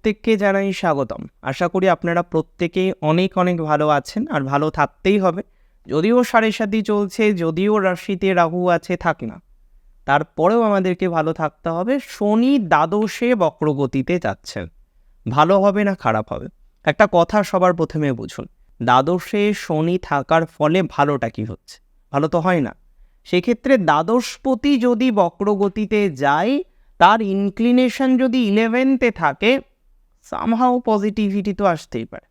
প্রত্যেককে জানাই স্বাগতম। আশা করি আপনারা প্রত্যেকেই অনেক অনেক ভালো আছেন আর ভালো থাকতেই হবে। যদিও সাড়ে সাথী চলছে, যদিও রাশিতে রাহু আছে, থাক না। তারপরেও আমাদেরকে ভালো থাকতে হবে। শনি দ্বাদশে বক্রগতিতে যাচ্ছেন। ভালো হবে না খারাপ হবে? একটা কথা সবার প্রথমে বুঝুন। দ্বাদশে শনি থাকার ফলে ভালোটা কি হচ্ছে? ভালো তো হয় না। সেক্ষেত্রে দ্বাদশপতি যদি বক্রগতিতে যায়, তার ইনক্লিনেশন যদি ইলেভেনতে থাকে সামহাও পজিটিভিটি তো আসতেই পারে।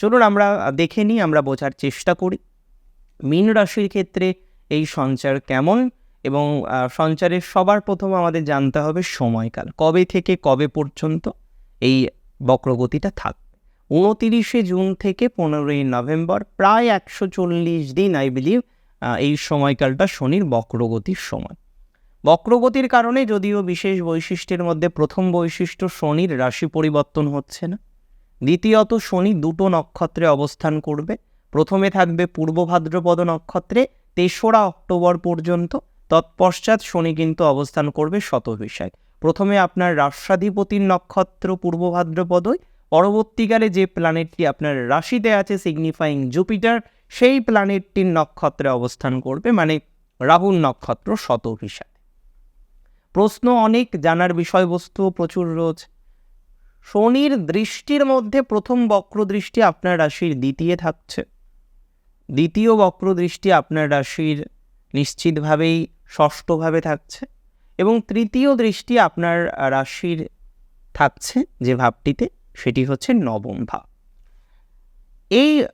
চলুন আমরা দেখে নিই, আমরা বোঝার চেষ্টা করি। মীন রাশির ক্ষেত্রে এই সঞ্চার কেমন এবং সঞ্চারের সবার প্রথম আমাদের জানতে হবে সময়কাল। কবে থেকে কবে পর্যন্ত এই বক্রগতিটা থাকবে উনতিরিশে জুন থেকে পনেরোই নভেম্বর প্রায় একশো চল্লিশ দিন আই বিলিভ এই সময়কালটা শনির বক্রগতির সময়। বক্রগতির কারণে যদিও বিশেষ বৈশিষ্ট্যের মধ্যে প্রথম বৈশিষ্ট্য শনির রাশি পরিবর্তন হচ্ছে না। দ্বিতীয়ত, শনি দুটো নক্ষত্রে অবস্থান করবে। প্রথমে থাকবে পূর্ব ভাদ্রপদ নক্ষত্রে, তেসরা অক্টোবর পর্যন্ত। তৎপশ্চাৎ শনি কিন্তু অবস্থান করবে শতভিষায় প্রথমে আপনার রাষ্ট্রাধিপতির নক্ষত্র পূর্ব ভাদ্রপদই। পরবর্তীকালে যে প্ল্যানেটটি আপনার রাশিতে আছে সিগনিফাইং জুপিটার সেই প্ল্যানেটটির নক্ষত্রে অবস্থান করবে মানে রাহুল নক্ষত্র শতভিষায় প্রশ্ন অনেক, জানার বিষয়বস্তু প্রচুর রোজ। শনির দৃষ্টির মধ্যে প্রথম বক্র দৃষ্টি আপনার রাশির দ্বিতীয় থাকছে। দ্বিতীয় বক্র দৃষ্টি আপনার রাশির নিশ্চিতভাবেই ষষ্ঠভাবে থাকছে এবং তৃতীয় দৃষ্টি আপনার রাশির থাকছে যে ভাবটিতে, সেটি হচ্ছে নবম ভাব। এই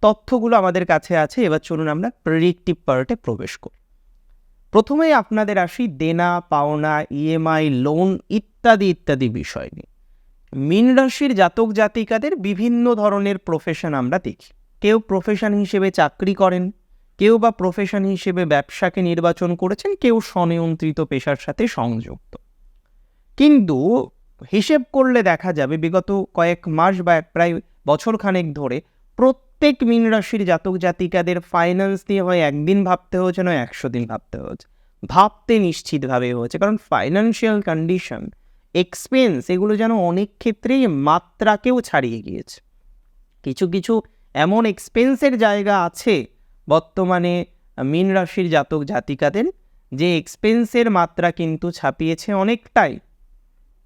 তথ্যগুলো আমাদের কাছে আছে, এবার চলুন আমরা প্রেডিক্টিভ পার্টে প্রবেশ করি। প্রথমেই আপনাদের আসি দেনা, পাওনা ইএমআই লোন ইত্যাদি ইত্যাদি বিষয় নিয়ে। মীন রাশির জাতক জাতিকাদের বিভিন্ন ধরনের প্রফেশন আমরা দেখি। কেউ প্রফেশন হিসেবে চাকরি করেন, কেউ বা প্রফেশন হিসেবে ব্যবসাকে নির্বাচন করেছেন, কেউ স্বনিয়ন্ত্রিত পেশার সাথে সংযুক্ত। কিন্তু হিসেব করলে দেখা যাবে বিগত কয়েক মাস বা প্রায় বছরখানেক ধরে প্রত্যেক মীন রাশির জাতক জাতিকাদের ফাইন্যান্স নিয়ে হয় একদিন ভাবতে হয়েছে, নয় একশো দিন ভাবতে হয়েছে। ভাবতে নিশ্চিতভাবে হয়েছে, কারণ ফাইন্যান্সিয়াল কন্ডিশন এক্সপেন্স এগুলো যেন অনেক ক্ষেত্রেই মাত্রাকেও ছাড়িয়ে গিয়েছে। কিছু কিছু এমন এক্সপেন্সের জায়গা আছে বর্তমানে মীন রাশির জাতক জাতিকাদের, যে এক্সপেন্সের মাত্রা কিন্তু ছাপিয়েছে অনেকটাই।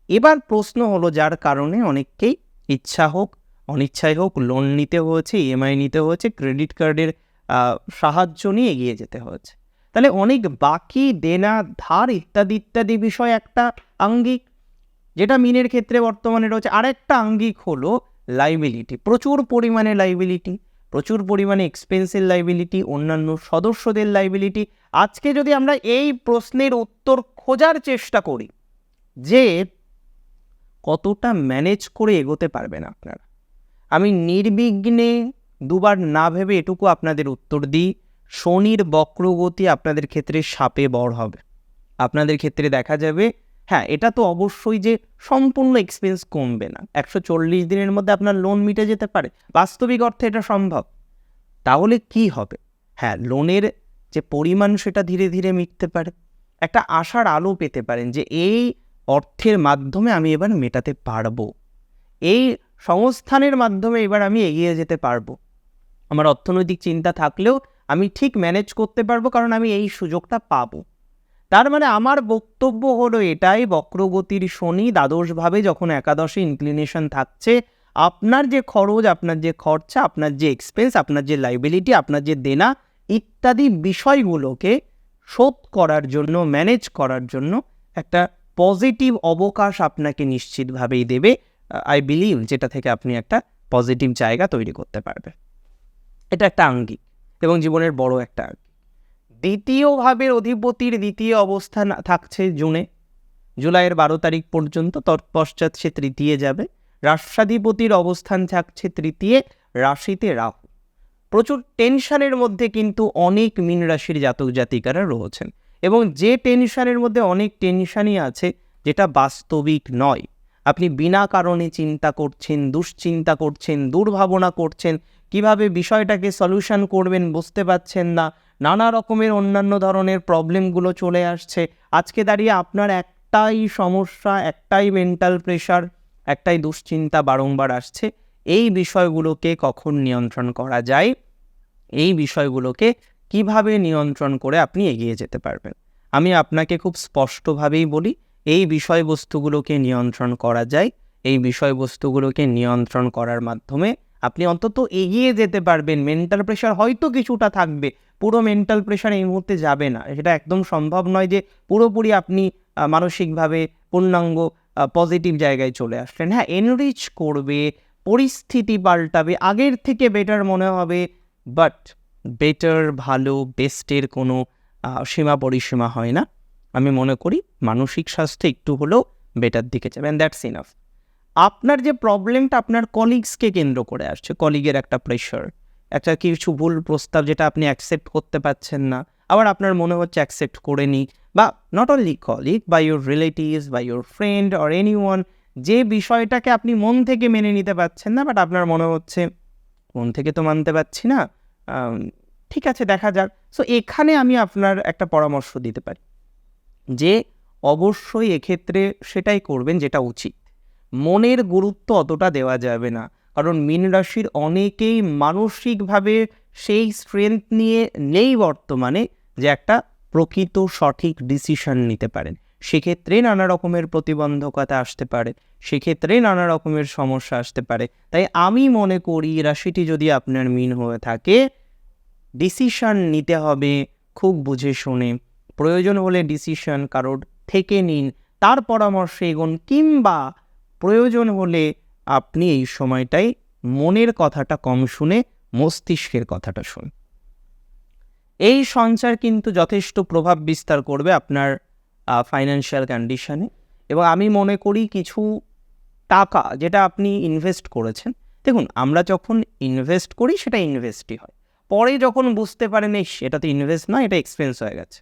এবার প্রশ্ন হলো, যার কারণে অনেককেই ইচ্ছা হোক অনিচ্ছাই হোক লোন নিতে হয়েছে ইএমআই নিতে হয়েছে ক্রেডিট কার্ডের সাহায্য নিয়ে এগিয়ে যেতে হয়েছে। তাহলে অনেক বাকি দেনা, ধার ইত্যাদি ইত্যাদি বিষয় একটা আঙ্গিক, যেটা মিনের ক্ষেত্রে বর্তমানে রয়েছে। আরেকটা আঙ্গিক হলো লাইবিলিটি প্রচুর পরিমাণে লাইবিলিটি প্রচুর পরিমাণে এক্সপেন্সিভ লাইবিলিটি অন্যান্য সদস্যদের লাইবিলিটি আজকে যদি আমরা এই প্রশ্নের উত্তর খোঁজার চেষ্টা করি, যে কতটা ম্যানেজ করে এগোতে পারবেন আপনারা। আমি নির্বিঘ্নে দুবার না ভেবে এটুকু আপনাদের উত্তর দিই, শনির বক্রগতি আপনাদের ক্ষেত্রে সাপে বড় হবে। আপনাদের ক্ষেত্রে দেখা যাবে হ্যাঁ এটা তো অবশ্যই যে সম্পূর্ণ এক্সপেন্স কমবে না। একশো চল্লিশ দিনের মধ্যে আপনার লোন মিটে যেতে পারে। বাস্তবিক অর্থে এটা সম্ভব। তাহলে কি হবে? হ্যাঁ লোনের যে পরিমাণ সেটা ধীরে ধীরে মিটতে পারে। একটা আশার আলো পেতে পারেন যে এই অর্থের মাধ্যমে আমি এবার মেটাতে পারব। এই সংস্থানের মাধ্যমে এবার আমি এগিয়ে যেতে পারব। আমার অর্থনৈতিক চিন্তা থাকলেও আমি ঠিক ম্যানেজ করতে পারব কারণ আমি এই সুযোগটা পাবো। তার মানে আমার বক্তব্য হলো এটাই, বক্রগতির শনি দ্বাদশভাবে যখন একাদশে ইনক্লিনেশন থাকছে, আপনার যে খরচ, আপনার যে খরচা, আপনার যে এক্সপেন্স আপনার যে লাইবিলিটি আপনার যে দেনা ইত্যাদি বিষয়গুলোকে শোধ করার জন্য, ম্যানেজ করার জন্য একটা পজিটিভ অবকাশ আপনাকে নিশ্চিতভাবেই দেবে। আই বিলিভ যেটা থেকে আপনি একটা পজিটিভ জায়গা তৈরি করতে পারবে এটা একটা আঙ্গিক এবং জীবনের বড় একটা আঙ্গিক। দ্বিতীয় ভাবের অধিপতির দ্বিতীয় অবস্থান থাকছে জুনে। জুলাইয়ের বারো তারিখ পর্যন্ত তৎপশ্চাৎ সে তৃতীয় যাবে। রাষ্ট্রাধিপতির অবস্থান থাকছে তৃতীয় রাশিতে রাহু। প্রচুর টেনশনের মধ্যে কিন্তু অনেক মীন রাশির জাতক জাতিকারা রয়েছেন এবং যে টেনশনের মধ্যে অনেক টেনশনই আছে, যেটা বাস্তবিক নয়। আপনি বিনা কারণে চিন্তা করছেন, দুশ্চিন্তা করছেন, দুর্ভাবনা করছেন, কীভাবে বিষয়টাকে সলিউশন করবেন বুঝতে পারছেন না, নানা রকমের অন্যান্য ধরনের প্রবলেমগুলো চলে আসছে। আজকে দাঁড়িয়ে আপনার একটাই সমস্যা, একটাই মেন্টাল প্রেশার একটাই দুশ্চিন্তা বারংবার আসছে। এই বিষয়গুলোকে কখন নিয়ন্ত্রণ করা যায়? এই বিষয়গুলোকে কীভাবে নিয়ন্ত্রণ করে আপনি এগিয়ে যেতে পারবেন? আমি আপনাকে খুব স্পষ্টভাবেই বলি এই বিষয়বস্তুগুলোকে নিয়ন্ত্রণ করা যায়। এই বিষয়বস্তুগুলোকে নিয়ন্ত্রণ করার মাধ্যমে আপনি অন্তত এগিয়ে যেতে পারবেন। মেন্টাল প্রেশার হয়তো কিছুটা থাকবে। পুরো মেন্টাল প্রেশার এই মুহূর্তে যাবে না। সেটা একদম সম্ভব নয় যে পুরোপুরি আপনি মানসিকভাবে পূর্ণাঙ্গ পজিটিভ জায়গায় চলে আসলেন। হ্যাঁ এনরিচ করবে, পরিস্থিতি পাল্টাবে, আগের থেকে বেটার মনে হবে বাট বেটার ভালো বেস্টের কোনো সীমা পরিসীমা হয় না। আমি মনে করি মানসিক স্বাস্থ্য একটু হলেও বেটার দিকে যাবে অ্যান্ড দ্যাটস ইনাফ আপনার যে প্রবলেমটা আপনার কলিগসকে কেন্দ্র করে আসছে কলিগের একটা প্রেশার একটা কিছু ভুল প্রস্তাব যেটা আপনি অ্যাকসেপ্ট করতে পারছেন না, আবার আপনার মনে হচ্ছে অ্যাকসেপ্ট করে নিই বা নট অনলি কলিগ বা ইউর রিলেটিভস বা your friend or any one যে বিষয়টাকে আপনি মন থেকে মেনে নিতে পারছেন না বাট আপনার মনে হচ্ছে, মন থেকে তো মানতে পারছি না ঠিক আছে, দেখা যাক। সো এখানে আমি আপনার একটা পরামর্শ দিতে পারি। যে অবশ্যই এক্ষেত্রে সেটাই করবেন যেটা উচিত। মনের গুরুত্ব অতটা দেওয়া যাবে না। কারণ মীন রাশির অনেকেই মানসিকভাবে সেই স্ট্রেংথ নিয়ে নেই বর্তমানে যে একটা প্রকৃত সঠিক ডিসিশন নিতে পারেন। সেক্ষেত্রে নানা রকমের প্রতিবন্ধকতা আসতে পারে। সেক্ষেত্রে নানা রকমের সমস্যা আসতে পারে। তাই আমি মনে করি রাশিটি যদি আপনার মিন হয়ে থাকে ডিসিশন নিতে হবে, খুব বুঝে শুনে। প্রয়োজন হলে ডিসিশন কারোর থেকে নিন। তার পরামর্শে এগোন কিংবা প্রয়োজন হলে আপনি এই সময়টাই মনের কথাটা কম শুনে মস্তিষ্কের কথাটা শুন এই সঞ্চার কিন্তু যথেষ্ট প্রভাব বিস্তার করবে আপনার ফাইন্যান্সিয়াল কন্ডিশনে এবং আমি মনে করি কিছু টাকা যেটা আপনি ইনভেস্ট করেছেন, দেখুন আমরা যখন ইনভেস্ট করি সেটা ইনভেস্টই হয়। পরে যখন বুঝতে পারেন, এই এটা তো ইনভেস্ট না এটা এক্সপেন্স হয়ে গেছে।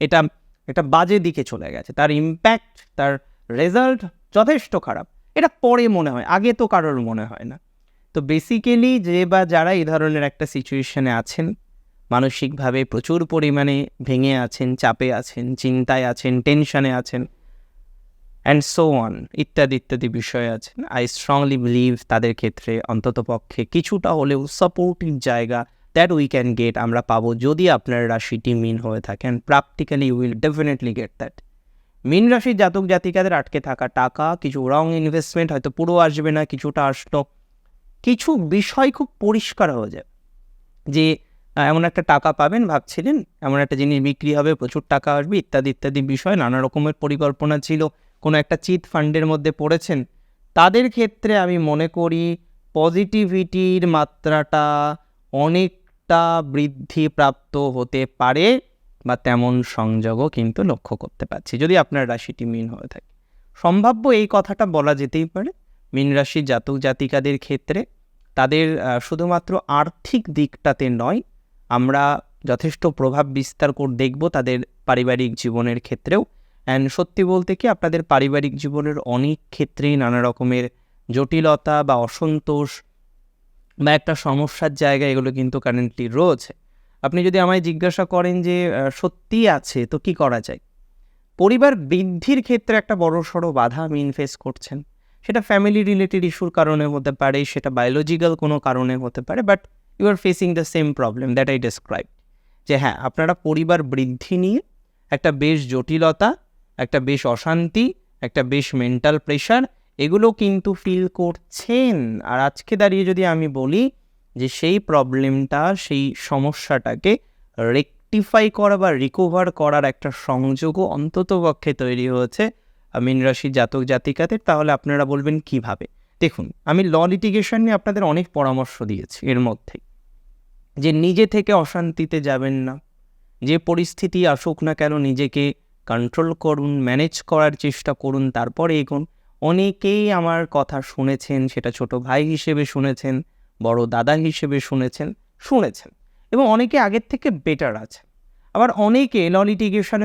এটা একটা বাজে দিকে চলে গেছে। তার ইম্প্যাক্ট তার রেজাল্ট যথেষ্ট খারাপ। এটা পরে মনে হয়, আগে তো কারোর মনে হয় না। তো বেসিক্যালি যে বা যারা এই ধরনের একটা সিচুয়েশনে আছেন, মানসিকভাবে প্রচুর পরিমাণে ভেঙে আছেন, চাপে আছেন, চিন্তায় আছেন টেনশনে আছেন অ্যান্ড সো অন ইত্যাদি ইত্যাদি বিষয় আছেন। আই স্ট্রংলি বিলিভ তাদের ক্ষেত্রে অন্তত পক্ষে কিছুটা হলেও সাপোর্টিভ জায়গা দ্যাট উই ক্যান গেট আমরা পাবো যদি আপনার রাশিটি মিন হয়ে থাকেন practically will definitely get that মিন রাশির জাতক জাতিকাদের আটকে থাকা টাকা, কিছু রং ইনভেস্টমেন্ট হয়তো পুরো আসবে না, কিছুটা আসলো। কিছু বিষয় খুব পরিষ্কার হয়ে যায়। যে এমন একটা টাকা পাবেন, ভাবছিলেন, এমন একটা জিনিস বিক্রি হবে, প্রচুর টাকা আসবে, ইত্যাদি ইত্যাদি বিষয়, নানা রকমের পরিকল্পনা ছিল, কোনো একটা চিট ফান্ডের মধ্যে পড়েছেন। তাদের ক্ষেত্রে আমি মনে করি পজিটিভিটির মাত্রাটা অনেকটা বৃদ্ধিপ্রাপ্ত হতে পারে বা তেমন সংযোগও কিন্তু লক্ষ্য করতে পারছি, যদি আপনার রাশিটি মিন হয়ে থাকে। সম্ভাব্য এই কথাটা বলা যেতেই পারে, মিন রাশির জাতক জাতিকাদের ক্ষেত্রে তাদের শুধুমাত্র আর্থিক দিকটাতে নয়, আমরা যথেষ্ট প্রভাব বিস্তার করে, দেখব তাদের পারিবারিক জীবনের ক্ষেত্রেও। অ্যান্ড সত্যি বলতে কি, আপনাদের পারিবারিক জীবনের অনেক ক্ষেত্রেই নানা রকমের জটিলতা বা অসন্তোষ বা একটা সমস্যার জায়গা এগুলো কিন্তু কারেন্টলি রয়েছে। আপনি যদি আমায় জিজ্ঞাসা করেন যে আহ, সত্যিই আছে তো কি করা যায়? পরিবার বৃদ্ধির ক্ষেত্রে একটা বড় সড়ো বাধা আমি ইনফেস করছেন। সেটা ফ্যামিলি রিলেটেড ইস্যুর কারণে হতে পারে সেটা বায়োলজিক্যাল কোনো কারণে হতে পারে but you are facing the same problem that I describe যে হ্যাঁ আপনারা পরিবার বৃদ্ধি নিয়ে একটা বেশ জটিলতা একটা বেশ অশান্তি একটা বেশ মেন্টাল প্রেশার এগুলো কিন্তু ফিল করছেন। আর আজকে দাঁড়িয়ে যদি আমি বলি যে সেই প্রবলেমটা সেই সমস্যাটাকে রেকটিফাই করা বা রিকভার করার একটা সংযোগও অন্তত পক্ষে তৈরি হয়েছে মিন রাশি জাতক জাতিকাদের, তাহলে আপনারা বলবেন কীভাবে? দেখুন, আমি ল লিটিগেশন নিয়ে আপনাদের অনেক পরামর্শ দিয়েছি এর মধ্যে। যে নিজে থেকে অশান্তিতে যাবেন না, যে পরিস্থিতি আসুক না কেন নিজেকে কন্ট্রোল করুন ম্যানেজ করার চেষ্টা করুন, তারপরে এগোন। অনেকেই আমার কথা শুনেছেন, সেটা ছোট ভাই হিসেবে শুনেছেন, বড় দাদা হিসেবে শুনেছেন শুনেছেন এবং অনেকে আগের থেকে বেটার আছে আবার অনেকে ল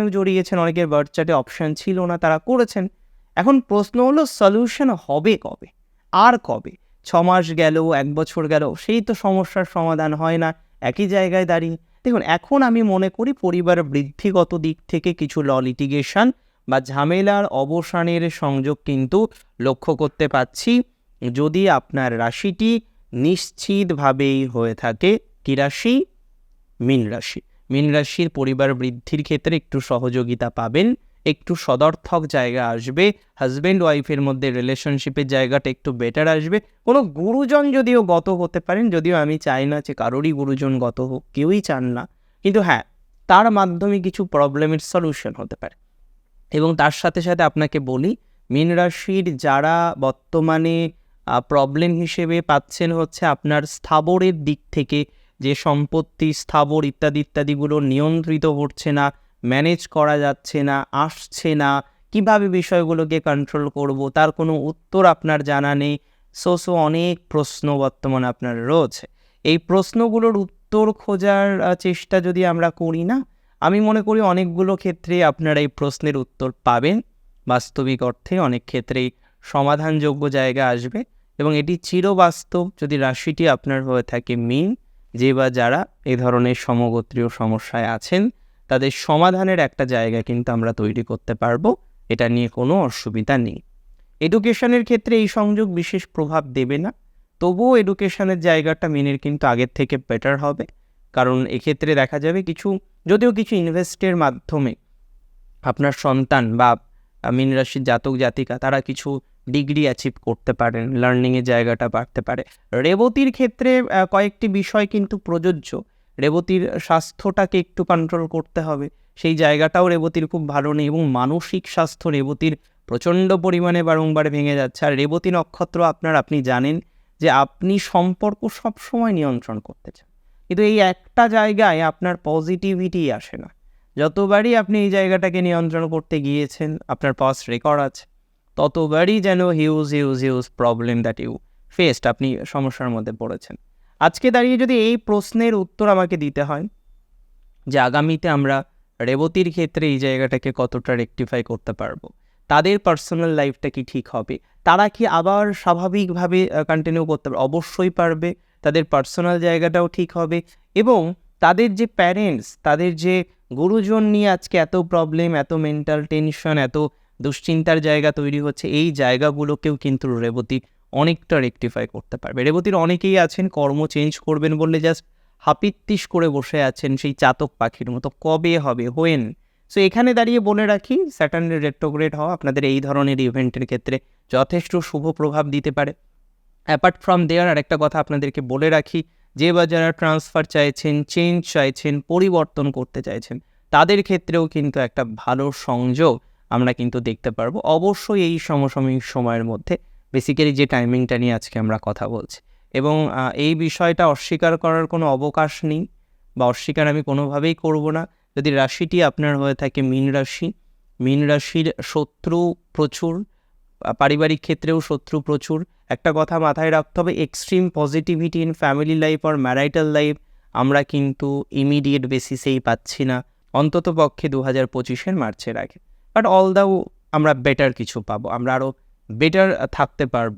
জড়িয়েছেন, অনেকের বার্থ চার্টে অপশান ছিল না, তারা করেছেন। এখন প্রশ্ন হলো সলিউশন হবে কবে? আর কবে? ছ মাস গেল, এক বছর গেল, সেই তো সমস্যার সমাধান হয় না, একই জায়গায় দাঁড়িয়ে। দেখুন, এখন আমি মনে করি, পরিবার বৃদ্ধিগত দিক থেকে কিছু ল লিটিগেশন বা ঝামেলার অবসানের সংযোগ কিন্তু লক্ষ্য করতে পাচ্ছি। যদি আপনার রাশিটি নিশ্চিতভাবেই হয়ে থাকে, কি রাশি? মীন রাশি। মীন রাশির পরিবার বৃদ্ধির ক্ষেত্রে একটু সহযোগিতা পাবেন, একটু সদর্থক জায়গা আসবে হাজব্যান্ড ওয়াইফের মধ্যে রিলেশনশিপের জায়গাটা একটু বেটার আসবে। কোনো গুরুজন যদিও গত হতে পারেন, যদিও আমি চাই না যে কারোরই গুরুজন গত হোক, কেউই চান না। কিন্তু হ্যাঁ তার মাধ্যমে কিছু প্রবলেমের সলিউশন হতে পারে। এবং তার সাথে সাথে আপনাকে বলি, মীন রাশির যারা বর্তমানে প্রবলেম হিসেবে পাচ্ছেন হচ্ছে আপনার স্থাবরের দিক থেকে, যে সম্পত্তি, স্থাবর ইত্যাদি ইত্যাদিগুলো নিয়ন্ত্রিত হচ্ছে না ম্যানেজ করা যাচ্ছে না, আসছে না, কীভাবে বিষয়গুলোকে কন্ট্রোল করব, তার কোনো উত্তর আপনার জানা নেই সো সো অনেক প্রশ্ন বর্তমানে আপনার রয়েছে। এই প্রশ্নগুলোর উত্তর খোঁজার চেষ্টা যদি আমরা করি না আমি মনে করি অনেকগুলো ক্ষেত্রে আপনারা এই প্রশ্নের উত্তর পাবেন। বাস্তবিক অর্থে অনেক ক্ষেত্রেই সমাধানযোগ্য জায়গা আসবে এবং এটি চিরবাস্তব যদি রাশিটি আপনার হয়ে থাকে মিন, যে বা যারা এ ধরনের সমগোত্রীয় সমস্যায় আছেন, তাদের সমাধানের একটা জায়গা কিন্তু আমরা তৈরি করতে পারব, এটা নিয়ে কোনো অসুবিধা নেই। এডুকেশনের ক্ষেত্রে এই সংযোগ বিশেষ প্রভাব দেবে না, তবুও এডুকেশনের জায়গাটা মিনের কিন্তু আগের থেকে বেটার হবে, কারণ এক্ষেত্রে দেখা যাবে কিছু যদিও কিছু ইনভেস্টের মাধ্যমে আপনার সন্তান বা মিন রাশির জাতক, জাতিকা তারা কিছু ডিগ্রি অ্যাচিভ করতে পারেন লার্নিংয়ের জায়গাটা বাড়তে পারে। রেবতীর ক্ষেত্রে কয়েকটি বিষয় কিন্তু প্রযোজ্য। রেবতীর স্বাস্থ্যটাকে একটু কন্ট্রোল করতে হবে। সেই জায়গাটাও রেবতীর খুব ভালো নেই এবং মানসিক স্বাস্থ্য রেবতীর প্রচণ্ড পরিমাণে বারংবার ভেঙে যাচ্ছে। আর রেবতী নক্ষত্র আপনার, আপনি জানেন যে আপনি সম্পর্ক সব সময় নিয়ন্ত্রণ করতে চান। কিন্তু এই একটা জায়গায় আপনার পজিটিভিটি আসে না। যতবারই আপনি এই জায়গাটাকে নিয়ন্ত্রণ করতে গিয়েছেন, আপনার পাস্ট রেকর্ড আছে, ততবারই যেন huge huge huge problem that you faced আপনি সমস্যার মধ্যে পড়েছেন। আজকে দাঁড়িয়ে যদি এই প্রশ্নের উত্তর আমাকে দিতে হয়, যে আগামীতে আমরা রেবতীর ক্ষেত্রে এই জায়গাটাকে কতটা রেকটিফাই করতে পারব, তাদের পার্সোনাল লাইফটা কি ঠিক হবে, তারা কি আবার স্বাভাবিকভাবে কন্টিনিউ করতে পারবে? অবশ্যই পারবে। তাদের পার্সোনাল জায়গাটাও ঠিক হবে এবং তাদের যে প্যারেন্টস তাদের যে গুরুজন নিয়ে আজকে এত প্রবলেম এত মেন্টাল টেনশন এত দুশ্চিন্তার জায়গা তৈরি হচ্ছে, এই জায়গাগুলোকেও কিন্তু রেবতী অনেকটা রেকটিফাই করতে পারবে। রেবতীর অনেকেই আছেন, কর্ম চেঞ্জ করবেন বললে জাস্ট হাপিত্তিস করে বসে আছেন সেই চাতক পাখির মতো। কবে হবে? হোয়েন সো এখানে দাঁড়িয়ে বলে রাখি স্যাটার্নের রেট্রোগ্রেড হওয়া আপনাদের এই ধরনের ইভেন্টের ক্ষেত্রে যথেষ্ট শুভ প্রভাব দিতে পারে। অ্যাপার্ট ফ্রম দেয়ার আরেকটা কথা আপনাদেরকে বলে রাখি, যে বা যারা ট্রান্সফার চাইছেন চেঞ্জ চাইছেন, পরিবর্তন করতে চাইছেন, তাদের ক্ষেত্রেও কিন্তু একটা ভালো সংযোগ আমরা কিন্তু দেখতে পারব। অবশ্যই এই সমসাময়িক সময়ের মধ্যে বেসিক্যালি যে টাইমিংটা নিয়ে আজকে আমরা কথা বলছি। এবং এই বিষয়টা অস্বীকার করার কোনো অবকাশ নেই বা অস্বীকার আমি কোনোভাবেই করব না। যদি রাশিটি আপনার হয়ে থাকে মীন রাশি, মীন রাশির শত্রু প্রচুর পারিবারিক ক্ষেত্রেও শত্রু প্রচুর। একটা কথা মাথায় রাখতে হবে extreme positivity in family life R marital life আমরা কিন্তু ইমিডিয়েট বেসিসেই পাচ্ছি না। অন্তত পক্ষে দু হাজার পঁচিশের মার্চের আগে। বাট অল দাও আমরা বেটার কিছু পাবো, আমরা আরও বেটার থাকতে পারব,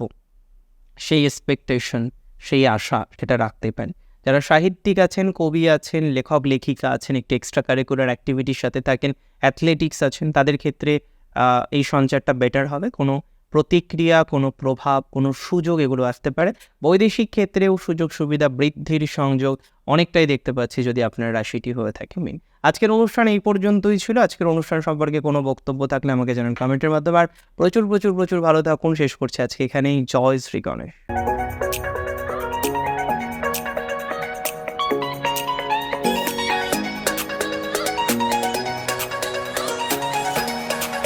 সেই এক্সপেকটেশন সেই আশা সেটা রাখতে পারেন যারা সাহিত্যিক আছেন, কবি আছেন, লেখক, লেখিকা আছেন, একটি এক্সট্রা কারিকুলার অ্যাক্টিভিটির সাথে থাকেন অ্যাথলেটিক্স আছেন, তাদের ক্ষেত্রে এই সঞ্চারটা বেটার হবে। কোনো প্রতিক্রিয়া, কোনো প্রভাব, কোনো সুযোগ এগুলো আসতে পারে। বৈদেশিক ক্ষেত্রেও সুযোগ সুবিধা, বৃদ্ধির সংযোগ অনেকটাই দেখতে পাচ্ছি যদি আপনার রাশিটি হয়ে থাকে মিন। আজকের অনুষ্ঠান এই পর্যন্তই ছিল। আজকের অনুষ্ঠান সম্পর্কে কোনো বক্তব্য থাকলে আমাকে জানান কমেন্টের মাধ্যমে। আর প্রচুর প্রচুর প্রচুর ভালো থাকুন। শেষ করছে আজকে এখানেই। জয় শ্রী গণেশ।